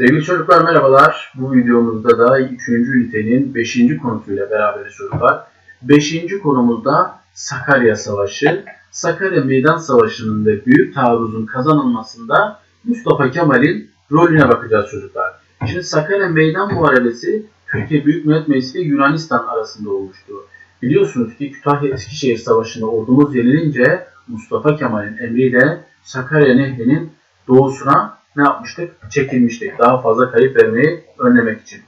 Sevgili çocuklar merhabalar. Bu videomuzda da 3. ünitenin 5. konusuyla beraberiz çocuklar. 5. konumuzda Sakarya Savaşı. Sakarya Meydan Savaşı'nın ve Büyük Taarruz'un kazanılmasında Mustafa Kemal'in rolüne bakacağız çocuklar. Şimdi Sakarya Meydan Muharebesi Türkiye Büyük Millet Meclisi ile Yunanistan arasında olmuştu. Biliyorsunuz ki Kütahya Eskişehir Savaşı'nda ordumuz yenilince Mustafa Kemal'in emriyle Sakarya Nehri'nin doğusuna ne yapmıştık? Çekilmiştik. Daha fazla kayıp vermeyi önlemek için.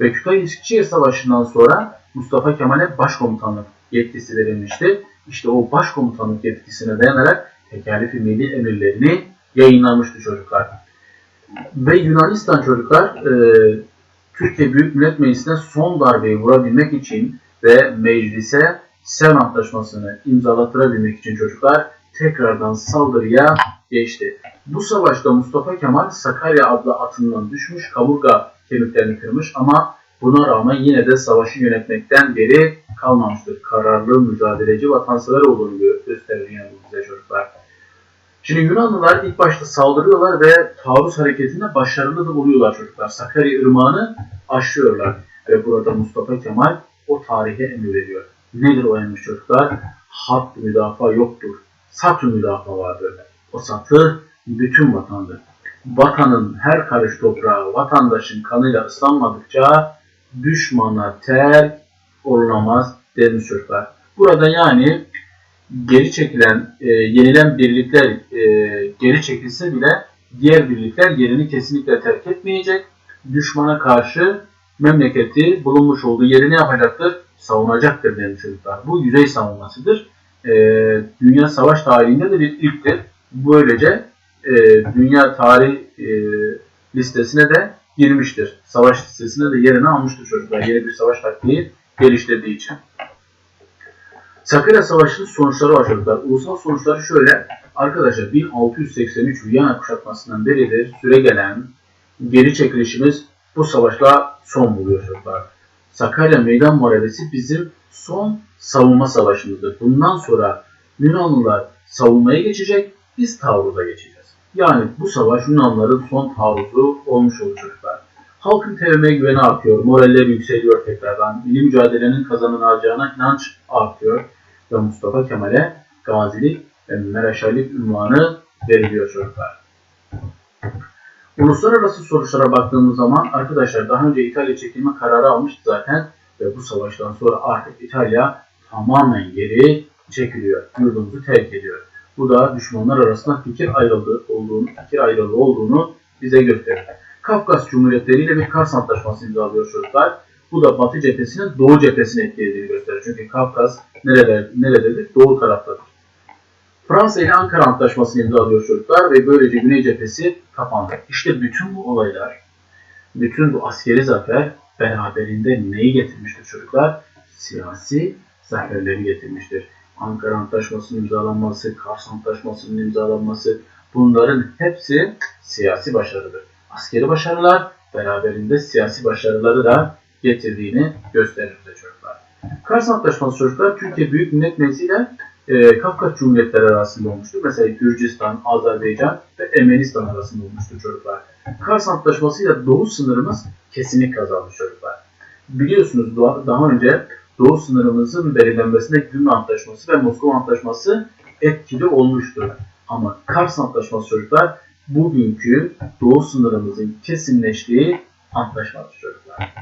Ve Kütahya Eskişehir Savaşı'ndan sonra Mustafa Kemal'e başkomutanlık yetkisi verilmişti. İşte o başkomutanlık yetkisine dayanarak tekalifi milli emirlerini yayınlamıştı çocuklar. Ve Yunanistan çocuklar e, Türkiye Büyük Millet Meclisi'ne son darbeyi vurabilmek için ve meclise Sevr Antlaşması'nı imzalattırabilmek için çocuklar tekrardan saldırıya geçti. Bu savaşta Mustafa Kemal Sakarya adlı atından düşmüş, kaburga kemiklerini kırmış ama buna rağmen yine de savaşı yönetmekten geri kalmamıştır. Kararlı, mücadeleci, vatansever olduğunu gö- gösterir yani bu bize çocuklar. Şimdi Yunanlılar ilk başta saldırıyorlar ve taarruz hareketinde başarılı da oluyorlar çocuklar. Sakarya Irmağı'nı aşıyorlar ve burada Mustafa Kemal o tarihe emir veriyor. Nedir o emir çocuklar? Hak müdafaa yoktur. Satı müdafaa vardır. O satı bütün vatandır. Vatanın her karış toprağı vatandaşın kanıyla ıslanmadıkça düşmana terk olunamaz demiş çocuklar. Burada yani geri çekilen, e, yenilen birlikler e, geri çekilse bile diğer birlikler yerini kesinlikle terk etmeyecek. Düşmana karşı memleketi bulunmuş olduğu yeri ne yapacaktır? Savunacaktır demiş çocuklar. Bu yüzey savunmasıdır. E, dünya savaş tarihinde de bir ilktir. Böylece e, dünya tarih e, listesine de girmiştir. Savaş listesine de yerini almıştır çocuklar. Yeni bir savaş taktiği geliştirdiği için. Sakarya Savaşı'nın sonuçları var. Ulusal sonuçları şöyle. Arkadaşlar 1683 Viyana kuşatmasından beridir süre gelen geri çekilişimiz bu savaşla son buluyor çocuklar. Sakarya Meydan Muharebesi bizim son savunma savaşımızdır. Bundan sonra Yunanlılar savunmaya geçecek, biz taarruza geçeceğiz. Yani bu savaş Yunanlıların son taarruzu olmuş olur çocuklar. Halkın TVM'ye güveni artıyor, moralleri yükseliyor tekrardan, milli mücadelenin kazanılacağına inanç artıyor ve Mustafa Kemal'e gazilik ve mereşerlik ünvanı veriliyor çocuklar. Uluslararası sonuçlara baktığımız zaman arkadaşlar daha önce İtalya çekilme kararı almıştı zaten ve bu savaştan sonra artık İtalya tamamen geri çekiliyor, yurdumuzu terk ediyor. Bu da düşmanlar arasında fikir ayrılığı olduğunu, fikir ayrılığı olduğunu bize gösterir. Kafkas Cumhuriyetleri ile bir Kars Antlaşması imzalıyor çocuklar. Bu da Batı cephesinin Doğu cephesini etkilediğini gösterir. Çünkü Kafkas nerede, nerededir? Doğu taraftadır. Fransa ile Ankara Antlaşması'nı imzalıyor çocuklar ve böylece Güney cephesi kapandı. İşte bütün bu olaylar, bütün bu askeri zafer beraberinde neyi getirmiştir çocuklar? Siyasi zaferleri getirmiştir. Ankara Antlaşması'nın imzalanması, Kars Antlaşması'nın imzalanması bunların hepsi siyasi başarıdır. Askeri başarılar beraberinde siyasi başarıları da getirdiğini gösterir çocuklar. Kars Antlaşması çocuklar Türkiye Büyük Millet Meclisi ile e, Kafkas Cumhuriyetleri arasında olmuştur. Mesela Gürcistan, Azerbaycan ve Ermenistan arasında olmuştur çocuklar. Kars Antlaşması ile Doğu sınırımız kesinlik kazanmış çocuklar. Biliyorsunuz daha önce Doğu sınırımızın belirlenmesinde Gümrük Antlaşması ve Moskova Antlaşması etkili olmuştur. Ama Kars Antlaşması çocuklar bugünkü Doğu sınırımızın kesinleştiği antlaşmadır çocuklar.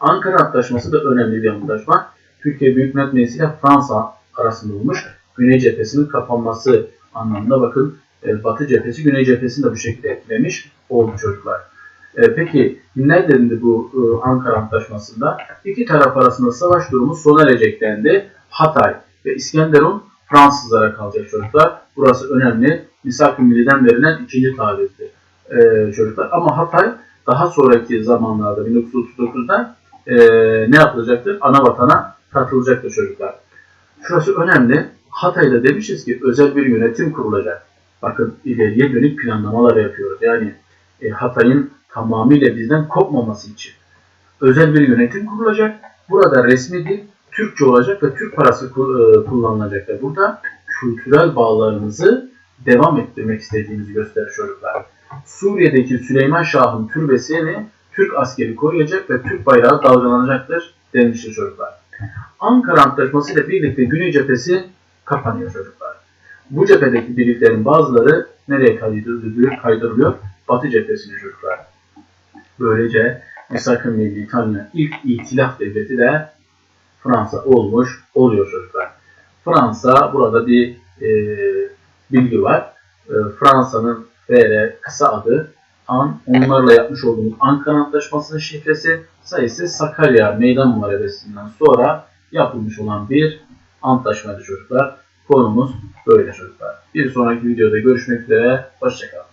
Ankara Antlaşması da önemli bir antlaşma. Türkiye Büyük Millet Meclisi ile Fransa arasında olmuş. Güney cephesinin kapanması anlamında bakın e, Batı cephesi Güney cephesini de bu şekilde etkilemiş oldu çocuklar. E, peki ne dedi bu e, Ankara Antlaşması'nda? İki taraf arasında savaş durumu sona erecek dendi. Hatay ve İskenderun Fransızlara kalacak çocuklar. Burası önemli. Misak-ı Milli'den verilen ikinci tarihtir e, çocuklar. Ama Hatay daha sonraki zamanlarda 1939'da e, ne yapılacaktır? Ana vatana katılacaktır çocuklar. Şurası önemli. Hatay'da demişiz ki özel bir yönetim kurulacak. Bakın ileriye dönük planlamalar yapıyoruz. Yani e, Hatay'ın tamamıyla bizden kopmaması için. Özel bir yönetim kurulacak. Burada resmi dil Türkçe olacak ve Türk parası e, kullanılacak. Ve burada kültürel bağlarımızı devam ettirmek istediğimizi gösterir çocuklar. Suriye'deki Süleyman Şah'ın türbesini Türk askeri koruyacak ve Türk bayrağı dalgalanacaktır denmiştir çocuklar. Ankara Antlaşması ile birlikte Güney cephesi kapanıyor çocuklar. Bu cephedeki birliklerin bazıları nereye kaydırılıyor? kaydırılıyor? Batı cephesine çocuklar. Böylece Misak-ı Milli tanınan ilk itilaf devleti de Fransa olmuş oluyor çocuklar. Fransa burada bir e, bilgi var. E, Fransa'nın FR kısa adı An, onlarla yapmış olduğumuz Ankara Antlaşması'nın şifresi sayısı Sakarya Meydan Muharebesi'nden sonra yapılmış olan bir antlaşmaydı çocuklar. Konumuz böyle çocuklar. Bir sonraki videoda görüşmek üzere. Hoşçakalın.